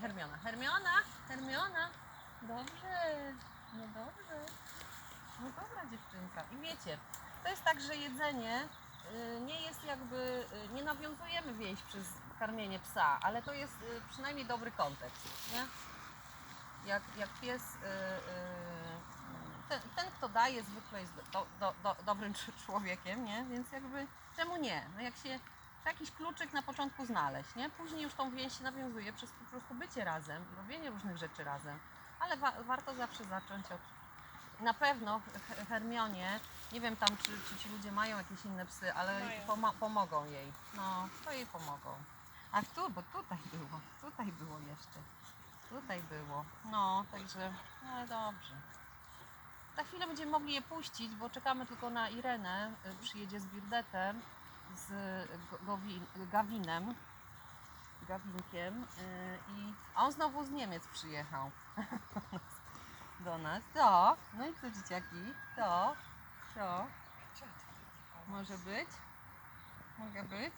Hermiona. Hermiona, Hermiona. Dobrze, no dobrze. No dobra dziewczynka. I wiecie, to jest tak, że jedzenie y, nie jest jakby, y, nie nawiązujemy więź przez karmienie psa, ale to jest y, przynajmniej dobry kontekst, nie? Jak, jak pies, ten, ten kto daje zwykle jest do, do, do, dobrym cz- człowiekiem, nie? Więc jakby czemu nie? No jak się jakiś kluczyk na początku znaleźć, nie? Później już tą więź się nawiązuje przez po prostu bycie razem i robienie różnych rzeczy razem. Ale wa- warto zawsze zacząć od na pewno He- Hermionie, nie wiem tam czy, czy ci ludzie mają jakieś inne psy, ale pomo- pomogą jej. No, to jej pomogą. A tu, bo tutaj było, tutaj było jeszcze. Tutaj było. No, także, no ale dobrze. Za chwilę będziemy mogli je puścić, bo czekamy tylko na Irenę. y, Przyjedzie z Birdetem, z Gawinem. Gawinkiem. y, I, on znowu z Niemiec przyjechał. Do nas. To. No i co dzieciaki? To. To. Może być? Mogę być?